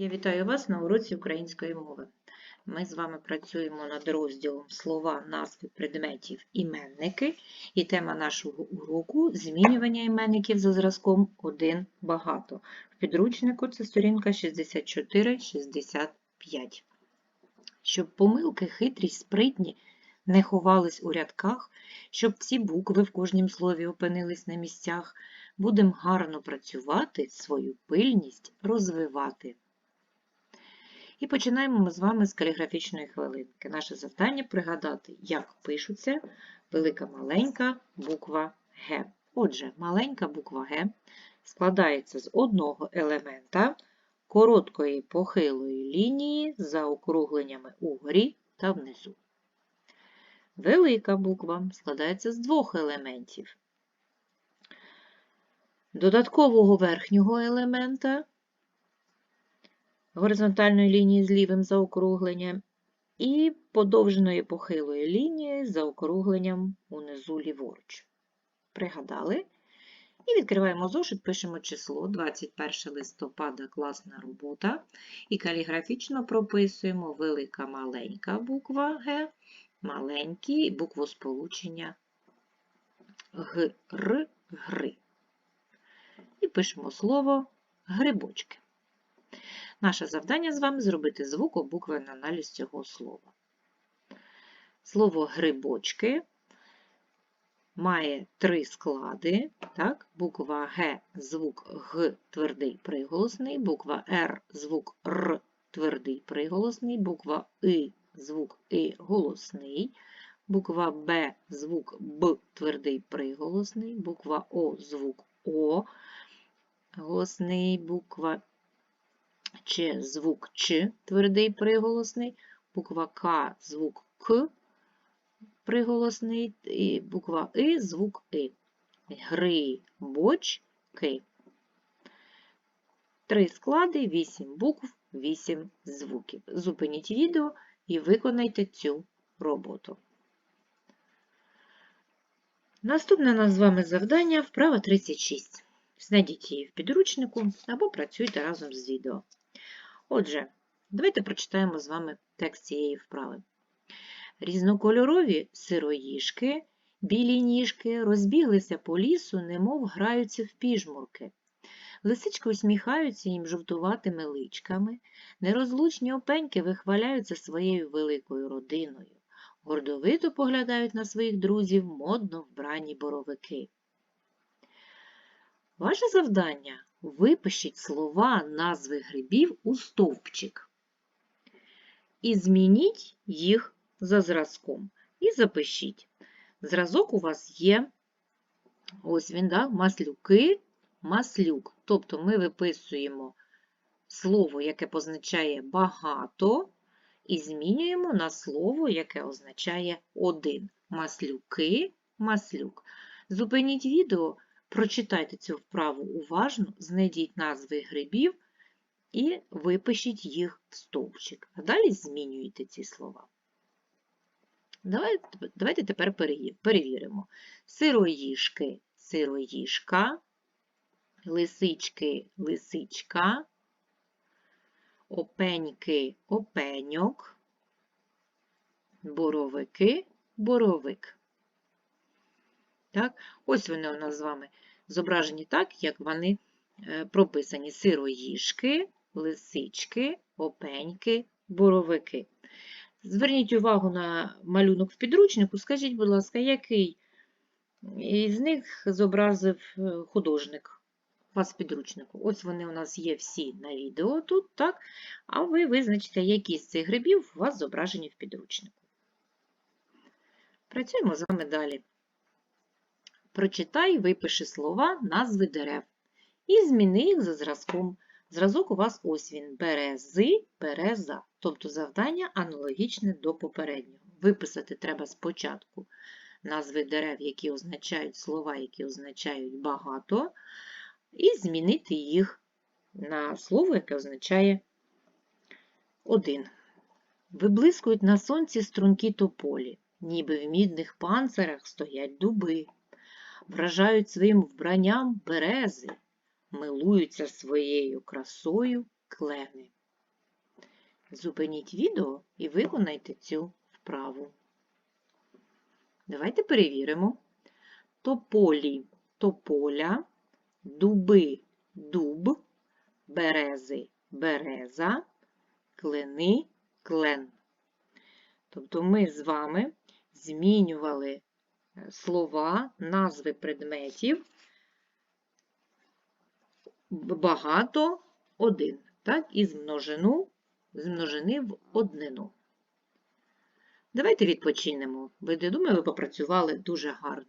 Я вітаю вас на уроці української мови. Ми з вами працюємо над розділом слова, назви предметів, іменники, і тема нашого уроку змінювання іменників за зразком один багато. В підручнику це сторінка 64-65. Щоб помилки хитрі, спритні не ховались у рядках, щоб всі букви в кожнім слові опинились на місцях, будемо гарно працювати, свою пильність розвивати. І починаємо ми з вами з каліграфічної хвилинки. Наше завдання пригадати, як пишуться велика маленька буква Г. Отже, маленька буква Г складається з одного елемента короткої похилої лінії з заокругленнями угорі та внизу. Велика буква складається з двох елементів. Додаткового верхнього елемента горизонтальної лінії з лівим заокругленням і подовженої похилої лінії з заокругленням унизу ліворуч. Пригадали? І відкриваємо зошит, пишемо число 21 листопада, класна робота. І каліграфічно прописуємо велика маленька буква Г, маленькі буквосполучення Г, Р, Гри. І пишемо слово грибочки. Наше завдання з вами зробити звукобуквений аналіз цього слова. Слово грибочки має три склади. Так? Буква Г звук Г твердий приголосний, буква Р звук Р твердий приголосний, буква И звук И голосний, буква Б звук Б твердий приголосний, буква О звук О голосний, буква Ч звук Ч, твердий приголосний, буква К звук К, приголосний, і буква И звук И. Гри, боч, ки. Три склади, вісім букв, вісім звуків. Зупиніть відео і виконайте цю роботу. Наступне у нас з вами завдання вправа 36. Знайдіть її в підручнику або працюйте разом з відео. Отже, давайте прочитаємо з вами текст цієї вправи. Різнокольорові сироїжки, білі ніжки розбіглися по лісу, немов граються в піжмурки. Лисички усміхаються їм жовтуватими личками, нерозлучні опеньки вихваляються своєю великою родиною, гордовито поглядають на своїх друзів модно вбрані боровики. Ваше завдання випишіть слова назви грибів у стовпчик. І змініть їх за зразком. І запишіть. Зразок у вас є, ось він, да, маслюки, маслюк. Тобто ми виписуємо слово, яке позначає багато, і змінюємо на слово, яке означає один. Маслюки, маслюк. Зупиніть відео. Прочитайте цю вправу уважно, знайдіть назви грибів і випишіть їх в стовпчик. А далі змінюйте ці слова. Давайте, давайте тепер перевіримо. Сироїжки, сироїжка, лисички, лисичка, опеньки, опеньок, боровики, боровик. Так? Ось вони у нас з вами зображені так, як вони е, прописані: сироїжки, лисички, опеньки, боровики. Зверніть увагу на малюнок в підручнику, скажіть, будь ласка, який із них зобразив е, художник у вас в підручнику? Ось вони у нас є всі на відео тут, так? А ви визначите, які з цих грибів у вас зображені в підручнику. Працюємо з вами далі. Прочитай, випиши слова, назви дерев. І зміни їх за зразком. Зразок у вас ось він. Берези, береза. Тобто завдання аналогічне до попереднього. Виписати треба спочатку назви дерев, які означають слова, які означають багато, і змінити їх на слово, яке означає один. Виблискують на сонці струнки тополі, ніби в мідних панцирах стоять дуби вражають своїм вбранням берези, милуються своєю красою клени. Зупиніть відео і виконайте цю вправу. Давайте перевіримо. Тополі тополя, дуби дуб, берези береза, клени клен. Тобто ми з вами змінювали слова, назви предметів багато один, так, із множину, з множини в однину. Давайте відпочинемо. Ви, я думаю, ви попрацювали дуже гарно.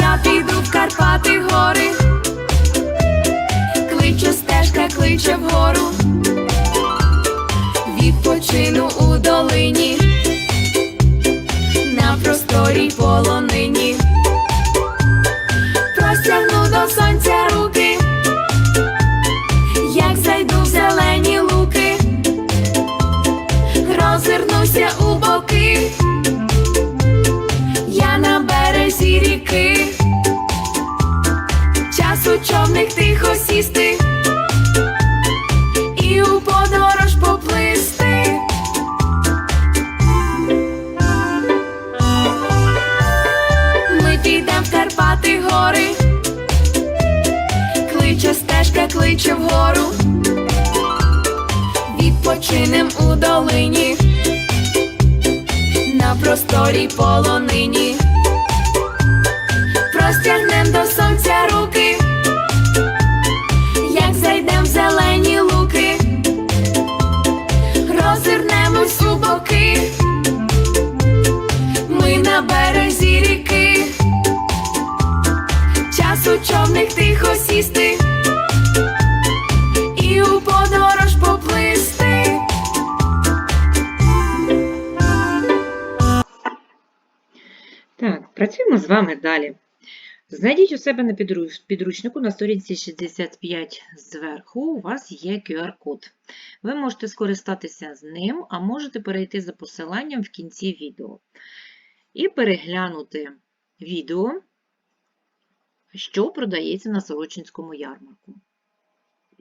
Я піду в Карпати гори, кличе стежка, кличе вгору, відпочину кличе відпочинем у долині на просторій полонині. Простягнем до сонця руки, як зайдем в зелені луки, розвернемось у боки, ми на березі ріки, час у човник тихо сісти працюємо з вами далі. Знайдіть у себе на підручнику на сторінці 65 зверху у вас є QR-код. Ви можете скористатися з ним, а можете перейти за посиланням в кінці відео і переглянути відео, що продається на Сорочинському ярмарку.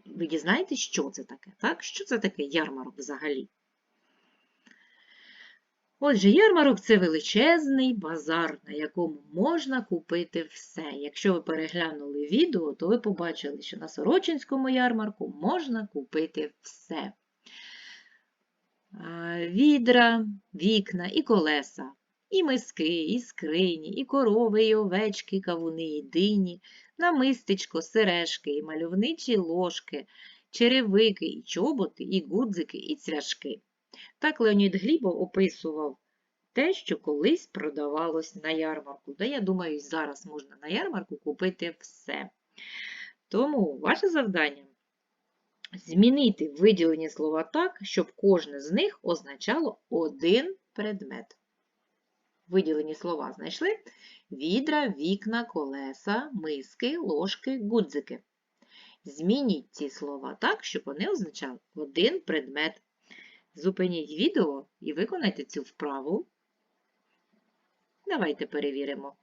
Ви дізнаєтесь, що це таке? Так? Що це таке ярмарок взагалі? Отже, ярмарок це величезний базар, на якому можна купити все. Якщо ви переглянули відео, то ви побачили, що на Сорочинському ярмарку можна купити все. Відра, вікна і колеса, і миски, і скрині, і корови, і овечки, і кавуни, і дині, намистечко, сережки, і мальовничі ложки, черевики, і чоботи, і гудзики, і цвяшки. Так Леонід Глібов описував те, що колись продавалось на ярмарку. Та я думаю, зараз можна на ярмарку купити все. Тому ваше завдання змінити виділені слова так, щоб кожне з них означало один предмет. Виділені слова знайшли відра, вікна, колеса, миски, ложки, гудзики. Змініть ці слова так, щоб вони означали один предмет. Зупиніть відео і виконайте цю вправу. Давайте перевіримо.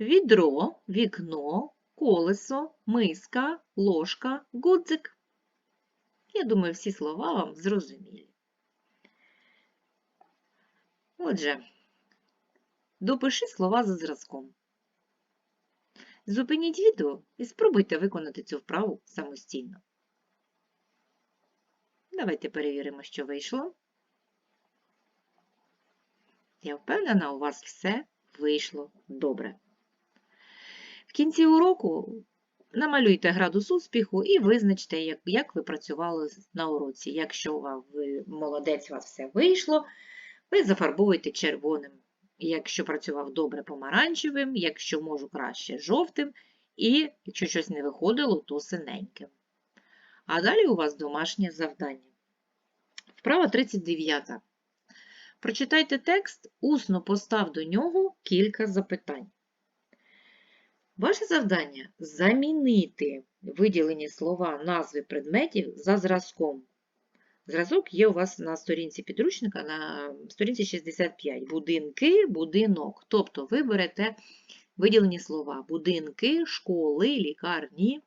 Відро, вікно, колесо, миска, ложка, гудзик. Я думаю, всі слова вам зрозумілі. Отже, допиши слова за зразком. Зупиніть відео і спробуйте виконати цю вправу самостійно. Давайте перевіримо, що вийшло. Я впевнена, у вас все вийшло добре. В кінці уроку намалюйте градус успіху і визначте, як, як ви працювали на уроці. Якщо вам ви молодець, у вас все вийшло, ви зафарбуєте червоним. Якщо працював добре помаранчевим, якщо можу краще жовтим, і якщо щось не виходило, то синеньким. А далі у вас домашнє завдання. Вправа 39. Прочитайте текст, усно постав до нього кілька запитань. Ваше завдання замінити виділені слова назви предметів за зразком. Зразок є у вас на сторінці підручника, на сторінці 65. Будинки, будинок. Тобто ви берете виділені слова: будинки, школи, лікарні,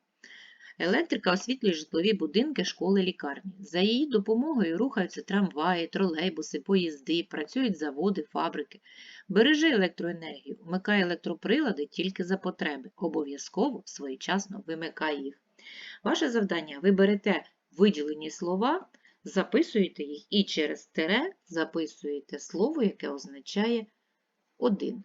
Електрика освітлює житлові будинки, школи, лікарні. За її допомогою рухаються трамваї, тролейбуси, поїзди, працюють заводи, фабрики. Бережи електроенергію, вмикай електроприлади тільки за потреби. Обов'язково своєчасно вимикай їх. Ваше завдання ви берете виділені слова, записуєте їх і через тире записуєте слово, яке означає один.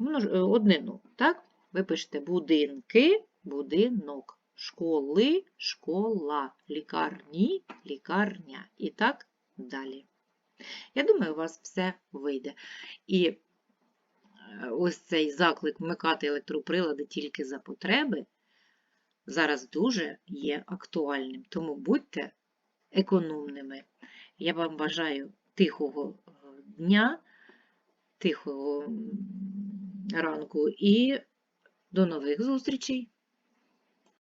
Е, Однину. Так? Ви пишете будинки, будинок, школи, школа, лікарні, лікарня і так далі. Я думаю, у вас все вийде. І е, ось цей заклик вмикати електроприлади тільки за потреби зараз дуже є актуальним. Тому будьте економними. Я вам бажаю тихого е, дня, тихого ранку і до нових зустрічей!